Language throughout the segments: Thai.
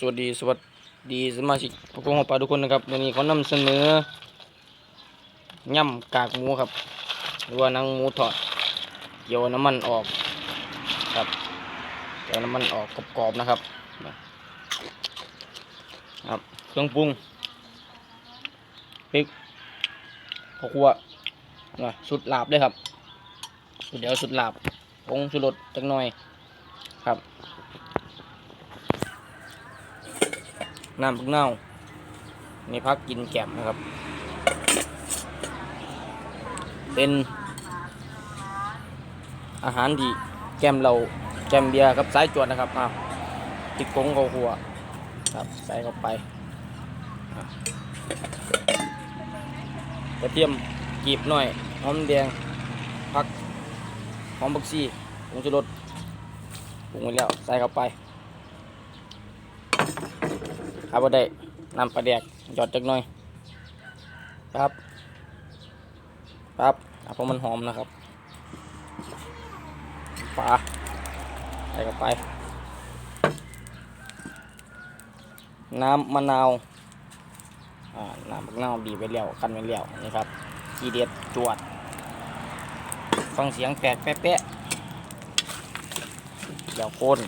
สวัสดีสวัสดีสมาชิกพวกของปลาทุกคนนะครับวันนี้เขานำเสนอย่ำกากหมูครับ หรือว่านังหมูทอดเกี่ยวน้ำมันออกครับเกี่ยวน้ำมันออกกรอบๆนะครับครับเครื่องปรุงพริกข้าวคั่วนะสุดหลาบเลยครับสุดเดี๋ยวสุดหลาบผงชูรสจักหน่อยครับ น้ำพริกเน่านี่พักกินแกมนะครับ เป็นอาหารที่แกมเราแกมเบียร์กับสายจวดนะครับอ้าวติดกงเขาหัวครับใส่เข้าไปกระเทียมกีบหน่อยหอมแดงพักหอมบักซี่ผงชูรสปรุงไว้แล้วใส่เข้าไป ครับบ่ได้นำปลาแดกหยอดจักหน่อยครับครับเพราะมันหอมนะครับปลาใส่เข้าไป น้ำมะนาวอ่าน้ำมะนาวบีบไปแล้วกันไปแล้วนี่ครับทีเด็ดจวดฟังเสียงแตกแป๊ะๆเดี๋ยวโคน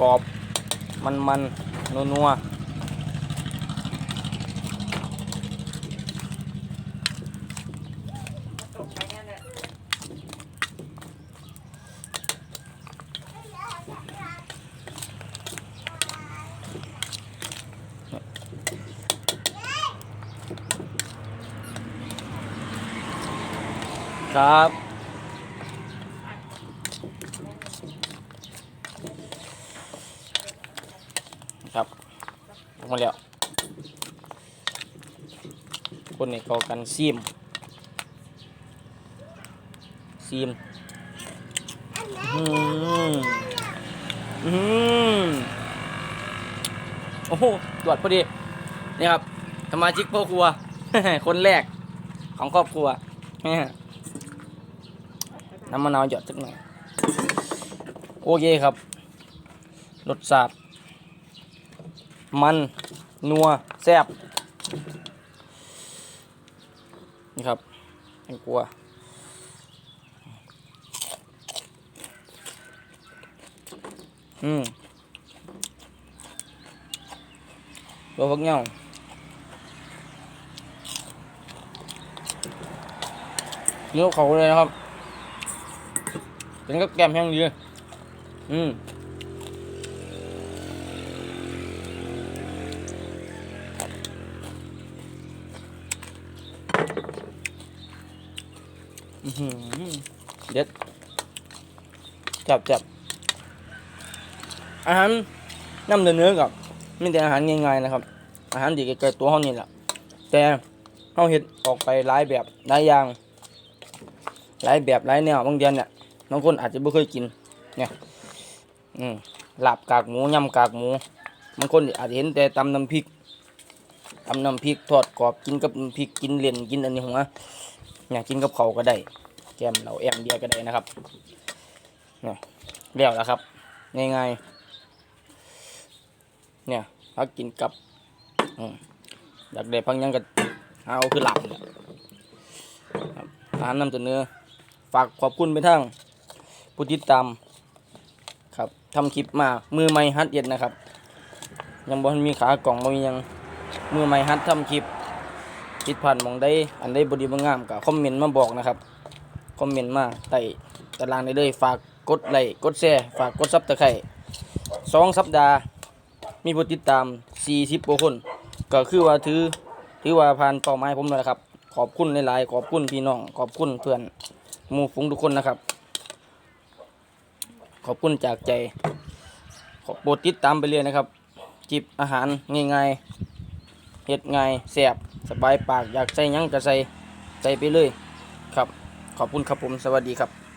กรอบๆมันๆนัวๆครับ ครับออกมาแล้วคนนี้เขากันซีมซีมอืมอืมโอ้โหตรวจพอดีนี่ครับสมาชิกพ่อครัว คนแรกของครอบครัวน้ำมะนาวหยอดสักหน่อยโอเคครับรสชาติ มัน นัว แซ่บนี่ครับไม่กลัวอืมตัวพักเงาเนื้อเขาเลยนะครับเป็นกับแกมแห้งดีอืม อื้อหือเด็ดจับจับอาหารน้ำเนื้อกับไม่แต่อาหารง่ายๆนะครับ อาหารดีใกล้ๆตัวเขานี่แหละแต่เขาเห็ดออกไปหลายแบบหลายอย่างหลายแบบหลายแนวบางเดือนเนี่ยบางคนอาจจะไม่เคยกินเนี่ยอืมลาบกากหมูยำกากหมูบางคนอาจจะเห็นแต่ตำน้ำพริกตำน้ำพริกทอดกรอบกินกับน้ำพริกกินเหรียญกินอันนี้หัว เนี่ยกินกับเขาก็ได้ แกมเราแอมเดียก็ได้นะครับเนี่ยเรียวแล้วครับง่ายๆเนี่ยพักกินกับอยากได้พังยังก็เอาคือหลับเนี่ยครับอาหารนำเสนอฝากขอบคุณไปทั้งผู้ติดตามครับทำคลิปมามือไม่ฮัดเย็นนะครับ ยังบ่ทันมีขากล่องมียังมือไม่ฮัดทำคลิป ผิดพลาดหมองได้อันได้บดีบงามก็คอมเมนต์มาบอกนะครับคอมเมนต์มาใต้ตารางได้เลยฝากกดไลค์กดแชร์ฝากกดซับตะไคร่สองสัปดาห์ มีผู้ติดตาม 40กว่าคน ก็คือว่าถือถือว่าผ่านเป้าหมายผมแล้วนะครับขอบคุณหลายๆขอบคุณพี่น้องขอบคุณเพื่อนหมู่ฝูงทุกคนนะครับ ขอบคุณจากใจ ขอโปรดติดตามไปเรื่อยนะครับ จิบอาหารง่ายๆเฮ็ดง่ายแซ่บ สบายปากอยากใส่ยังก็ใส่ใส่ไปเลยครับ ขอบคุณครับผมสวัสดีครับ